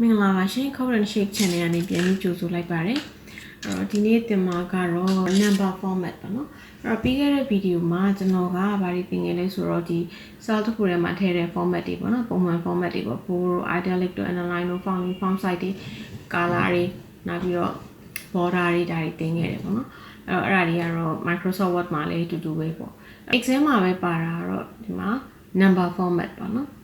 မင်္ဂလာပါရှင် Current Shake Channel ကနေပြန်ပြီးကြိုဆိုလိုက်ပါတယ်အဲ့တော့ဒီနေ့တင်မှာကတော့ number format ပေါ့နော်အဲ့တော့ပြီးခဲ့တဲ့ဗီဒီယိုမှာကျွန်တော်ကဘာတွေသင်ခဲ့လဲဆိုတော့ဒီ cell တစ်ခုထဲမှာထည့်တဲ့ format တွေပေါ့နော်ပုံမှန် format တွေပေါ့ Boro italic တို့ underline တို့ font font size တွေ color တွေနောက်ပြီးတော့ border တွေဒါတွေသင်ခဲ့တယ်ပေါ့နော်အဲ့တော့အဲ့ဒါတွေကတော့ Microsoft Word မှာလည်းအတူတူပဲပေါ့ Excel မှာပဲပါတာကတော့ဒီမှာ number format ပေါ့နော်အဲ့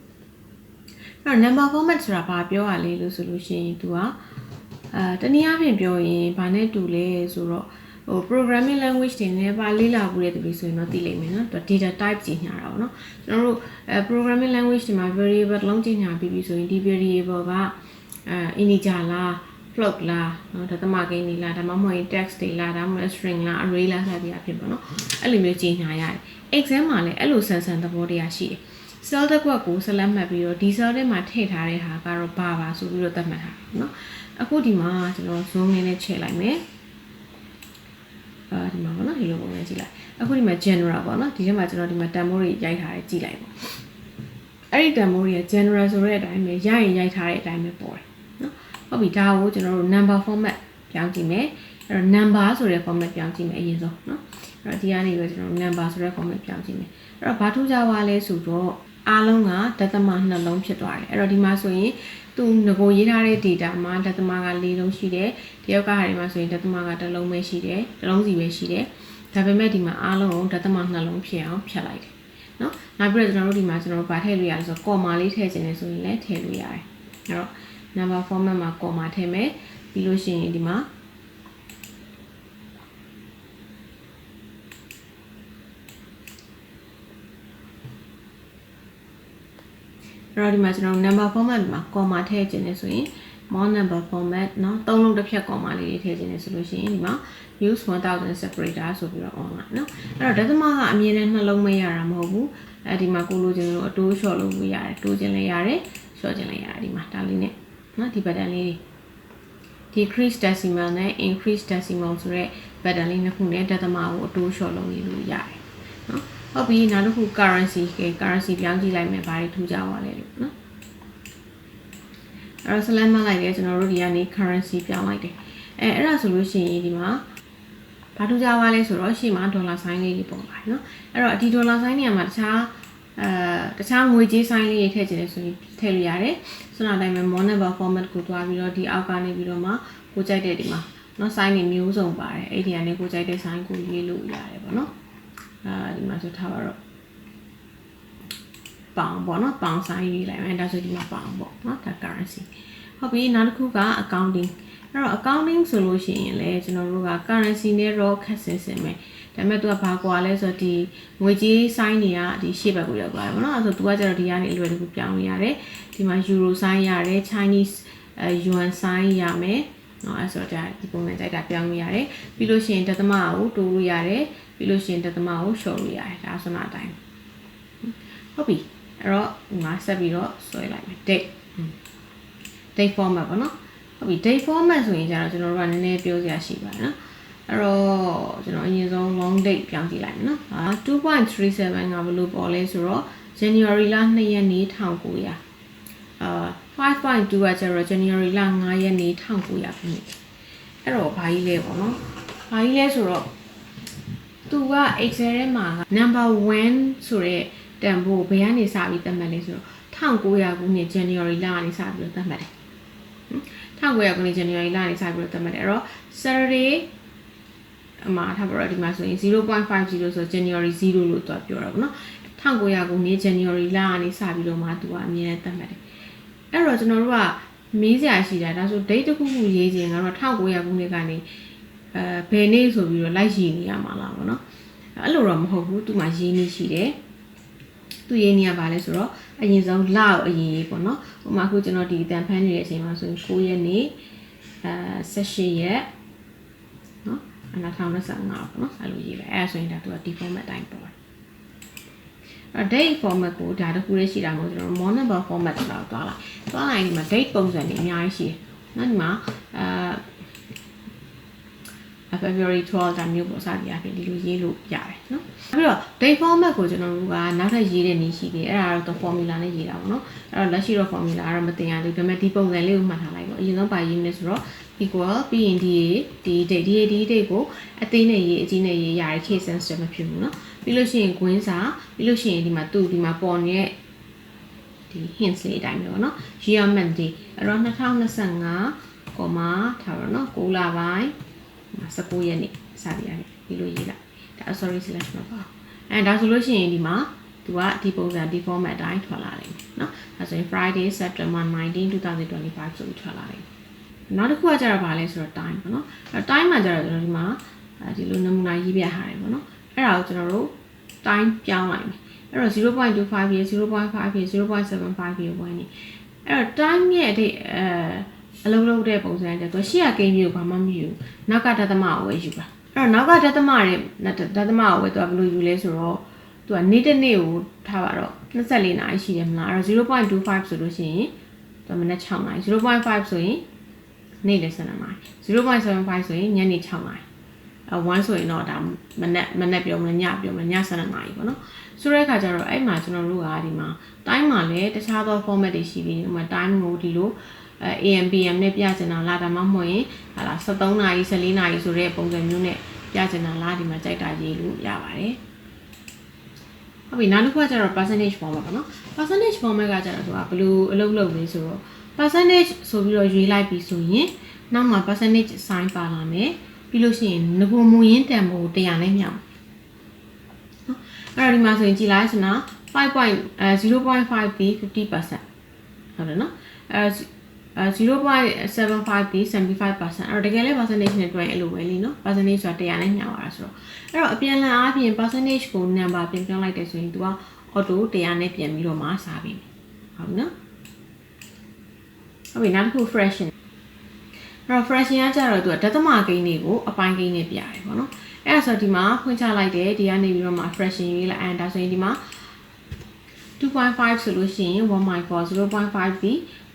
တော့ number format ဆိုတာဘာပြောရလဲလို့ဆိုလို့ရှိရင် तू ကအာတနည်းအားဖြင့်ပြောရင်ဘာနဲ့တူလဲဆိုတော့ဟို programming language တွေနဲ့ပါလေ့လာဖို့တဲ့သူတွေဆိုရင်တော့သိလိမ့်မယ်နော်သူ data type ကြီးညာတာပေါ့နော်ကျွန်တော်တို့အဲ programming language တွေမှာ variable တစ်လုံးကြီးညာပြီးပြီဆိုရင်ဒီ variable ကအဲ integer လား float လားနော်ဒါသမကိန်းနေလားဒါမှမဟုတ်ရင် text တွေလားဒါမှမဟုတ် string လား array လားစသည်အဖြစ်ပေါ့နော်အဲ့လိုမျိုးကြီးညာရတယ် exam မှာလည်းအဲ့လိုဆန်ဆန်သဘောတရားရှိတယ် cell တစ်ခွက်ကို select မှတ်ပြီးတော့ဒီ cell ထဲမှာထည့်ထားတဲ့ဟာကတော့ဘာပါဆိုပြီးတော့သတ်မှတ်ထားတယ်เนาะအခုဒီမှာကျွန်တော် zoom လေးနဲ့ချိန်လိုက်မယ်အာဒီမှာပေါ့နော်ဒီလိုပုံနဲ့ကြည့်လိုက်အခုဒီမှာ general ပေါ့နော်ဒီထဲမှာကျွန်တော်ဒီမှာ demo တွေရိုက်ထားတယ်ကြည့်လိုက်ပေါ့အဲ့ဒီ demo တွေက general ဆိုတဲ့အတိုင်းပဲရိုက်ရင်ရိုက်ထားတဲ့အတိုင်းပဲပေါ်တယ်เนาะဟုတ်ပြီဒါကိုကျွန်တော်တို့ number format ပြောင်းကြည့်မယ်အဲ့တော့ number ဆိုတဲ့ format ပြောင်းကြည့်မယ်အရင်ဆုံးเนาะအဲ့တော့ဒီကနေပြီးကျွန်တော် number ဆိုတဲ့ format ပြောင်းကြည့်မယ်အဲ့တော့ဘာထူးခြားပါလဲဆိုတော့ အားလုံးကဒသမနှလုံးဖြစ်သွားတယ်အဲ့တော့ဒီမှာဆိုရင်သူငကိုရေးထားတဲ့ data မှာဒသမက၄လုံးရှိတယ်တယောက်ကဟာဒီမှာဆိုရင်ဒသမကတစ်လုံးပဲရှိတယ်တစ်လုံးစီပဲရှိတယ်ဒါပေမဲ့ဒီမှာအားလုံးဒသမနှလုံးဖြစ်အောင်ဖြတ်လိုက်တယ်နော်နောက်ပြီးတော့ကျွန်တော်တို့ဒီမှာကျွန်တော်တို့ဗာထည့်လို့ရတယ်ဆိုတော့ comma လေးထည့်ခြင်းနဲ့ဆိုရင်လည်းထည့်လို့ရတယ်အဲ့တော့ number format မှာ comma ထည့်မယ်ပြီးလို့ရှိရင်ဒီမှာ အဲ့တော့ဒီမှာကျွန်တော် number format မှာ comma ထည့်ခြင်းနဲ့ဆိုရင် more number format เนาะသုံးလုံးတစ်ဖြတ် comma လေးတွေထည့်ခြင်းနဲ့ဆိုလို့ရှိရင်ဒီမှာ use 1000 separator ဆိုပြီးတော့ online เนาะအဲ့တော့ဒသမကအမြင်နဲ့နှလုံးမရတာမဟုတ်ဘူးအဲဒီမှာကိုလိုချင်လို့အတိုးလျှော့လို့ရတယ်တိုးခြင်းလည်းရတယ်လျှော့ခြင်းလည်းရတယ်ဒီမှာဒါလေးနဲ့เนาะဒီ button လေးတွေ decrease decimal နဲ့ increase decimal ဆိုတဲ့ button လေးနှစ်ခုနဲ့ဒသမကိုအတိုးလျှော့လုပ်နေလို့ရတယ်เนาะ ဟုတ်ပြီနောက်တစ်ခု currency က currency ပြောင်းကြည့်လိုက်မယ်ဘာတွေထူးခြားသွားလဲလို့နော်အဲ့တော့ select မှတ်လိုက်တယ်ကျွန်တော်တို့ဒီကနေ currency ပြောင်းလိုက်တယ်အဲအဲ့ဒါဆိုလို့ရှိရင်ဒီမှာဘာထူးခြားသွားလဲဆိုတော့ရှေ့မှာ dollar sign လေးတွေပေါ်ပါတယ်နော်အဲ့တော့ဒီ dollar sign နေရာမှာတခြားအဲတခြားငွေကြေး sign လေးတွေထည့်ချင်တယ်ဆိုရင်ထည့်လို့ရတယ်ဆိုတော့အတိုင်းပဲ monetary format ကိုတွားပြီးတော့ဒီအောက်ကနေပြီးတော့မှကိုကြိုက်တဲ့ဒီမှာနော် sign တွေမျိုးစုံပါတယ်အဲ့ဒီကနေကိုကြိုက်တဲ့ sign ကိုရေးလို့ရတယ်ပေါ့နော် အာဒီမှာဆိုထားပါတော့ပေါင်ပေါ့နော်ပေါင်ဆိုင်ရေးလိုက်မယ်ဒါဆိုဒီမှာပေါင်ပေါ့နော်ဒါ currency ဟုတ်ပြီနောက်တစ်ခုက accounting အဲ့တော့ accounting ဆိုလို့ရှိရင်လည်းကျွန်တော်တို့က currency နဲ့တော့ခက်ဆင်ဆင်ပဲဒါပေမဲ့ तू ကဘာကွာလဲဆိုတော့ဒီငွေကြေး sign တွေကဒီရှေ့ဘက်ကိုရောက်သွားတယ်ပေါ့နော်အဲ့ဆို तू ကကျတော့ဒီကနေအလွယ်တကူပြောင်းလို့ရတယ်ဒီမှာ euro sign ရတယ် chinese yuan sign ရမယ် နော်အဲ့ဆိုတော့ဒီပုံစံကြိုက်တာပြောင်းလို့ရတယ်ပြီးလို့ရှိရင်တသမကိုတိုးလို့ရတယ်ပြီးလို့ရှိရင်တသမကိုလျှော့လို့ရတယ်ဒါဆိုတော့အတိုင်းဟုတ်ပြီအဲ့တော့ဒီမှာဆက်ပြီးတော့ဆွဲလိုက်မယ် date date format ပေါ့နော်ဟုတ်ပြီ date format ဆိုရင်ကျတော့ကျွန်တော်တို့ကနည်းနည်းပြောစရာရှိပါတယ်နော်အဲ့တော့ကျွန်တော်အရင်ဆုံး long date ပြောင်းကြည့်လိုက်မယ်နော်ဟာ2.37ကဘယ်လိုပေါ်လဲဆိုတော့ January လ2ရက်နေ့1900အာ 5.2ကကျတော့ January လ9ရက်နေ့1900ခုနှစ်အဲ့တော့ဘာကြီးလဲပေါ့နော်ဘာကြီးလဲဆိုတော့သူက Excel ထဲမှာ number 1ဆိုတဲ့တန်ဖိုးဘယ်ကနေစပြီးသတ်မှတ်လဲဆိုတော့1900ခုနှစ် January လကနေစပြီးတော့သတ်မှတ်တယ်1900ခုနှစ် January လကနေစပြီးတော့သတ်မှတ်တယ်အဲ့တော့ Saturday အမှာထားပါတော့ဒီမှာဆိုရင်0.50ဆို January 0လို့သူကပြောတာပေါ့နော်1900ခုနှစ် January လကနေစပြီးတော့မှသူကအမြဲတမ်းသတ်မှတ်တယ် အဲ့တော့ကျွန်တော်တို့ကမေးစရာရှိတာဒါဆို date တစ်ခုခုရေးခြင်းကတော့1900ခုနှစ်ကနေအဲဘယ်နေ့ဆိုပြီးတော့လိုက်ရည်နေရမှာလားပေါ့နော်အဲ့လိုတော့မဟုတ်ဘူးသူမှရေးနေရှိတယ်သူရေးနေရပါလဲဆိုတော့အရင်ဆုံးလကိုအရင်ရေးပေါ့နော်ဟိုမှာအခုကျွန်တော်ဒီအတန်ဖန်းနေတဲ့အချိန်မှာဆိုရင်9ရက်နေ့အဲ18ရက်နော်အနာထောင်25ပေါ့နော်အဲ့လိုရေးလိုက်အဲ့ဒါဆိုရင်ဒါသူက default အတိုင်းပေါ် အဲ့ date format ကိုဒါတခုလေးရှိတာမဟုတ်ကျွန်တော် monable format ဆိုတာကိုတွားလိုက်တွားလိုက်ဒီမှာ date ပုံစံတွေအများကြီးရှိတယ်နော်ဒီမှာအဲ February 12ကမျိုးပေါ်စသည်အဖြစ်ဒီလိုရေးလို့ရတယ်နော်ပြီးတော့ date format ကိုကျွန်တော်တို့ကနောက်ထပ်ရေးတဲ့နည်းရှိသေးတယ်အဲ့ဒါတော့ formula နဲ့ရေးတာပေါ့နော်အဲ့တော့လက်ရှိတော့ formula ကတော့မတင်ရသေးဘူးဒါပေမဲ့ဒီပုံစံလေးကိုမှတ်ထားလိုက်ပေါ့အရင်ဆုံးပါရေးနေဆိုတော့ equal ပြီးရင်ဒီဒီ date ဒီ date ဒီ date ကိုအသေးနဲ့ရေးအကြီးနဲ့ရေးရတဲ့ case sensitive မဖြစ်ဘူးနော်ပြီးလို့ရှိရင် gwin စာပြီးလို့ရှိရင်ဒီမှာသူ့ဒီမှာပေါ်နေတဲ့ဒီ hints လေးအတိုင်းပဲပေါ့နော် year month ဒီအဲ့တော့2025ကောမာထားတော့နော်6လပိုင်း19ရက်နေ့စသည်ရတယ်ဒီလိုရေးလိုက်ဒါ sorry slash မပါအဲဒါဆိုလို့ရှိရင်ဒီမှာသူကဒီပုံစံဒီ format အတိုင်းထွက်လာတယ်เนาะဒါဆိုရင် Friday September 19 2025ဆိုပြီးထွက်လာတယ် နောက်တစ်ခုကကျတော့ဗာလဲဆိုတော့ time ပေါ့နော်အဲ time မှာကျတော့ကျွန်တော်ဒီမှာအဲဒီလိုနမူနာရေးပြထားတယ်ပေါ့နော်အဲ့ဒါကိုကျွန်တော်တို့ time ပြောင်းလိုက်မယ်အဲ့တော့0.25ရေ0.5ရေ0.75ရေဝင်နေအဲ့တော့ time ရဲ့အထိအဲအလုံးလုံးတဲ့ပုံစံကြတော့ရှေ့ကကိန်းမျိုးဘာမှမယူနောက်ကဒသမကိုပဲယူပါအဲ့တော့နောက်ကဒသမတွေဒသမကိုပဲသူကဘယ်လိုယူလဲဆိုတော့သူကနေ့တစ်နေ့ကိုထားပါတော့24နာရီရှိတယ်မလားအဲ့တော့0.25ဆိုလို့ရှိရင်သူမနေ့6နာရီ0.5ဆိုရင် နေ့လယ်7နာရီ0.75ဆိုရင်ညနေ6နာရီအ1ဆိုရင်တော့ဒါမနက်မနက်ပြောမလားညပြောမလားည7နာရီပေါ့နော်ဆိုတဲ့အခါကျတော့အဲ့မှာကျွန်တော်တို့ကဒီမှာ time မှာလည်းတခြားသော format တွေရှိပြီးဒီမှာ time ကိုဒီလိုအဲ AM PM နဲ့ပြချင်တာလားဒါမှမဟုတ်ရင်ဟာလား73နာရီ14နာရီဆိုတဲ့ပုံစံမျိုးနဲ့ပြချင်တာလားဒီမှာကြိုက်တာရေးလို့ရပါတယ်ဟုတ်ပြီနောက်တစ်ခုကကျတော့ percentage format ပေါ့နော် percentage format ကကျတော့သူကဘယ်လိုအလုပ်လုပ်လဲဆိုတော့ percentage ဆိုပြီးတော့ရွေးလိုက်ပြီဆိုရင်နောက်မှာ percentage sign ပါလာမယ်ပြီးလို့ရှိရင်ငကိုမူရင်းတန်ဖိုး100နဲ့မြောက်နော်အဲ့တော့ဒီမှာဆိုရင်ကြည်လိုက်စနာ5.0.5 b 50%ဟုတ်တယ်နော်အဲ0.75 b 75%အဲ့တော့တကယ်လဲ percentage နဲ့တွဲအဲ့လိုပဲလीနော် percentage ဆိုတာ100နဲ့မြောက်ရတာဆိုတော့အဲ့တော့အပြန်လန်အားဖြင့် percentage ကို number ပြန်ပြောင်းလိုက်တယ်ဆိုရင် तू က auto 100နဲ့ပြန်ပြီးတော့မှစားပြီဟုတ်နော် ဟုတ်ပြီနောက်တစ်ခု fraction အဲ့တော့ fraction ကကြတော့သူကဒသမကိန်းတွေကိုအပိုင်းကိန်းနဲ့ပြရတယ်ပေါ့နော်အဲ့ဒါဆိုဒီမှာဖွင့်ချလိုက်တယ်ဒီကနေပြီးတော့မှ fraction ရေးလိုက်အဲဒါဆိုရင်ဒီမှာ2.5ဆိုလို့ရှိရင်1.4 0.5b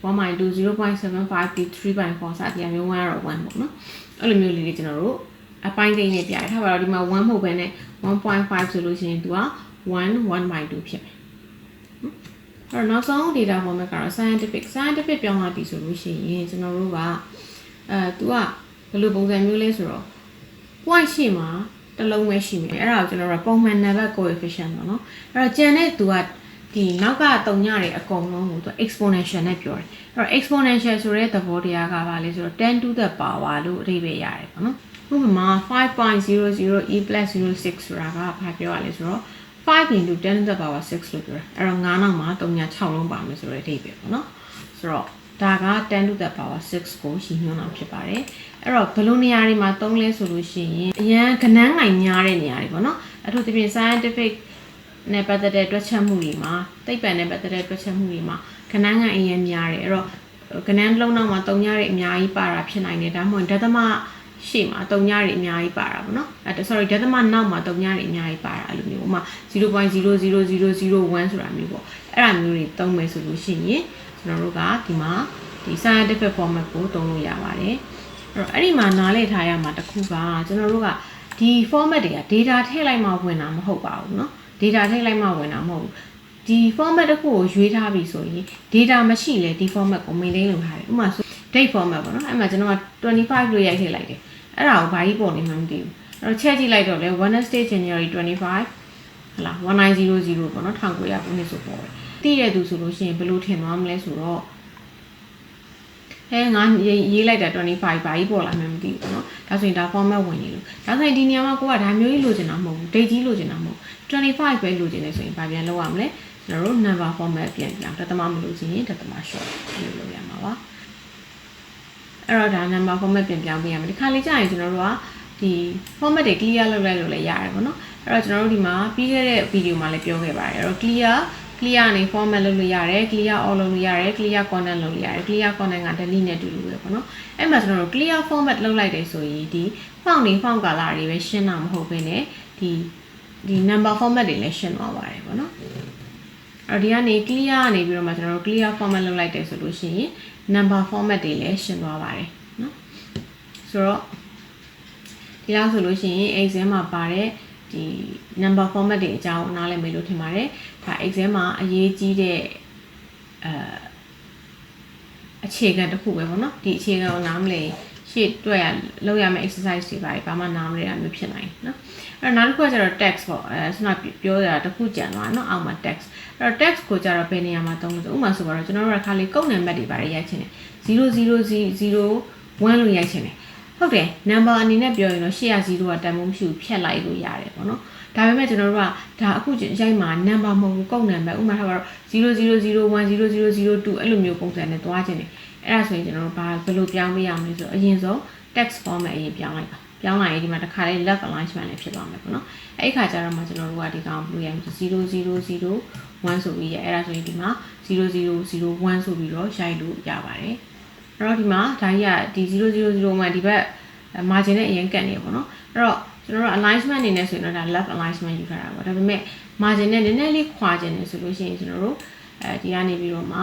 1.2 0.75 b 3.4စသည်အမျိုး1တော့1ပေါ့နော်အဲ့လိုမျိုးလေးတွေကျွန်တော်တို့အပိုင်းကိန်းနဲ့ပြရတယ်ထားပါတော့ဒီမှာ1မဟုတ်ဘဲနဲ့1.5ဆိုလို့ရှိရင်သူက1 1.2ဖြစ်မယ် အဲ့တော့နောက်ဆုံး data format ကတော့ scientific scientific ပြောင်းလာပြီဆိုလို့ရှိရင်ကျွန်တော်တို့ကအဲသူကဘယ်လိုပုံစံမျိုးလဲဆိုတော့ point ရှိမှာတစ်လုံးပဲရှိမယ်အဲ့ဒါကိုကျွန်တော်တို့ပုံမှန် number coefficient ပေါ့နော်အဲ့တော့ကျန်တဲ့သူကဒီနောက်ကတုံညတွေအကုန်လုံးကိုသူ exponential နဲ့ပြောတယ်အဲ့တော့ exponential ဆိုတဲ့သဘောတရားကဘာလဲဆိုတော့10 to the power လို့အဓိပ္ပာယ်ရတယ်ပေါ့နော်ဥပမာ5.00 e 06ဆိုတာကဘာပြောရလဲဆိုတော့ 5 into 10 to the power 6လို့ပြောတယ်အဲ့တော့9နောက်မှာ3ည6လုံးပါမယ်ဆိုတဲ့အဓိပ္ပာယ်ပေါ့နော်ဆိုတော့ဒါက10 to the power 6ကိုရှင်းညွှန်းတာဖြစ်ပါတယ်အဲ့တော့ဘယ်လိုနေရာတွေမှာသုံးလဲဆိုလို့ရှိရင်အရန်ကနန်းငိုင်များတဲ့နေရာတွေပေါ့နော်အထူးသဖြင့် scientific နဲ့ပတ်သက်တဲ့တွက်ချက်မှုတွေမှာသိပ္ပံနဲ့ပတ်သက်တဲ့တွက်ချက်မှုတွေမှာကဏ္ဍငါအရင်များတယ်အဲ့တော့ကဏ္ဍလုံးနောက်မှာတုံညတွေအများကြီးပါတာဖြစ်နိုင်တယ်ဒါမှမဟုတ်ဒသမ ရှေ့မှာတုံညတွေအများကြီးပါတာပေါ့နော်အဲ sorry ဒသမနောက်မှာတုံညတွေအများကြီးပါတာအဲ့လိုမျိုးဥပမာ0.00001ဆိုတာမျိုးပေါ့အဲ့ဒါမျိုးတွေသုံးမယ်ဆိုလို့ရှိရင်ကျွန်တော်တို့ကဒီမှာဒီ scientific format ကိုသုံးလို့ရပါတယ်အဲ့တော့အဲ့ဒီမှာနားလည်ထားရမှာတစ်ခုကကျွန်တော်တို့ကဒီ format တွေက data ထည့်လိုက်မှဝင်တာမဟုတ်ပါဘူးเนาะ data ထည့်လိုက်မှဝင်တာမဟုတ်ဘူးဒီ format တစ်ခုကိုရွေးထားပြီဆိုရင် data မရှိလဲဒီ format ကို maintain လုပ်ထားတယ်ဥပမာဆို date format ပေါ့နော်အဲ့မှာကျွန်တော်က25လို့ရိုက်ထည့်လိုက်တယ်အဲ့ဒါကိုဘာကြီးပုံနေမှမသိဘူးအဲ့တော့ချက်ကြည့်လိုက်တော့လေ Wednesday January 25ဟလာ1900ပေါ့နော်1900ခုနှစ်ဆိုပေါ်တယ်တည့်ရသူဆိုလို့ရှိရင်ဘယ်လိုထင်သွားမလဲဆိုတော့အဲငါရေးလိုက်တာ25ဘာကြီးပေါ်လာမှမသိဘူးเนาะဒါဆိုရင်ဒါ format ဝင်နေလို့ဒါဆိုရင်ဒီနေရာမှာကိုကဒါမျိုးကြီးလိုချင်တာမဟုတ်ဘူး date ကြီးလိုချင်တာမဟုတ်25ပဲလိုချင်နေဆိုရင်ဘာပြန်လုပ်ရမလဲကျွန်တော်တို့ number format ပြန်ပြောင်းတသမမလို့ချင်ရင်တသမ short လို့လုပ်ရမှာပါ အဲ့တော့ဒါ number format ပြန်ပြောင်းပေးရမယ်ဒီခါလေးကြာရင်ကျွန်တော်တို့ကဒီ format တွေ clear လုပ်လိုက်လို့လည်းရတယ်ပေါ့နော်အဲ့တော့ကျွန်တော်တို့ဒီမှာပြီးခဲ့တဲ့ video မှာလည်းပြောခဲ့ပါတယ်အဲ့တော့ clear clear နေ format လုပ်လို့ရတယ် clear all လုပ်လို့ရတယ် clear content လုပ်လို့ရတယ် clear content က delete နဲ့တူတူပဲပေါ့နော်အဲ့မှာကျွန်တော်တို့ clear format လုပ်လိုက်တယ်ဆိုရင်ဒီ font တွေ font color တွေပဲရှင်းတာမဟုတ်ဘဲねဒီဒီ number format တွေလည်းရှင်းသွားပါတယ်ပေါ့နော်အဲ့ဒီကနေ clear ကနေပြီးတော့မှကျွန်တော်တို့ clear format လုပ်လိုက်တယ်ဆိုလို့ရှိရင် number format တွေလည်းရှင်းသွားပါတယ်နော်ဆိုတော့ဒီလောက်ဆိုလို့ရှိရင် exam မှာပါတဲ့ဒီဒီ number format တွေအကြောင်းနားလည်မယ်လို့ထင်ပါတယ်ဒါ Excel မှာအရေးကြီးတဲ့အဲအခြေခံတစ်ခုပဲပေါ့နော်ဒီအခြေခံကိုနားမလည် ရှေ့တွေ့ရလောက်ရမယ့် exercise တွေပါဘာမှနားမလည်တာမျိုးဖြစ်နိုင်နော်အဲ့တော့နောက်တစ်ခုကကျတော့ text ပေါ့အဲဆနာပြောရတာတစ်ခုကြံသွားနော်အောက်မှာ text အဲ့တော့ text ကိုကျတော့ဘယ်နေရာမှာသုံးလို့ဥပမာဆိုတော့ကျွန်တော်တို့ကခါလေးကုတ်နံပါတ်တွေပါတယ်ရိုက်ချင်တယ်0001လို့ရိုက်ချင်တယ်ဟုတ်တယ် number အနေနဲ့ပြောရင်တော့800ကတန်ဖိုးမရှိဘူးဖြတ်လိုက်လို့ရတယ်ပေါ့နော်ဒါပေမဲ့ကျွန်တော်တို့ကဒါအခုရိုက်မှာ number မဟုတ်ဘူးကုတ်နံပါတ်ဥပမာထားပါတော့00010002အဲ့လိုမျိုးပုံစံနဲ့တွားချင်တယ် အဲ့ဒါဆိုရင်ကျွန်တော်တို့ဘာဘယ်လိုပြောင်းပေးရမလဲဆိုတော့အရင်ဆုံး text format အရင်ပြောင်းလိုက်ပါပြောင်းလိုက်ရင်ဒီမှာတစ်ခါလေး left alignment လည်းဖြစ်သွားမယ်ပေါ့နော်အဲ့ဒီခါကျတော့မှကျွန်တော်တို့ကဒီကောင်ဘယ်လိုရမလဲ0001ဆိုပြီးရအဲ့ဒါဆိုရင်ဒီမှာ0001ဆိုပြီးတော့ရိုက်လို့ရပါတယ်အဲ့တော့ဒီမှာဒါကြီးကဒီ0001ဒီဘက် margin နဲ့အရင်ကတ်နေပေါ့နော်အဲ့တော့ကျွန်တော်တို့ alignment အနေနဲ့ဆိုရင်တော့ဒါ left alignment ယူထားတာပေါ့ဒါပေမဲ့ margin နဲ့နည်းနည်းလေးခွာခြင်းနေဆိုလို့ရှိရင်ကျွန်တော်တို့အဲဒီကနေပြီးတော့မှ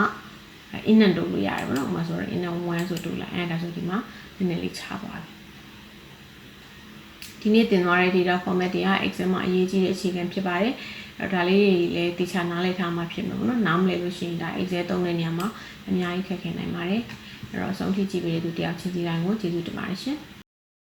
in and တို့လို့ရတယ်ပေါ့နော်ဥပမာဆိုတော့ in and 1ဆိုတို့လိုက်အဲဒါဆိုဒီမှာနည်းနည်းလေးချသွားပြီဒီနေ့တင်သွားတဲ့ data format တွေက Excel မှာအရေးကြီးတဲ့အခြေခံဖြစ်ပါတယ်အဲ့ဒါလေးတွေလည်းတေချာနားလည်ထားမှဖြစ်မှာပေါ့နော်နားမလည်လို့ရှိရင်ဒါ Excel သုံးတဲ့နေရာမှာအများကြီးခက်ခဲနိုင်ပါတယ်အဲ့တော့အဆုံးထိကြည့်ပေးတဲ့သူတယောက်ချင်းစီတိုင်းကိုကျေးဇူးတင်ပါတယ်ရှင်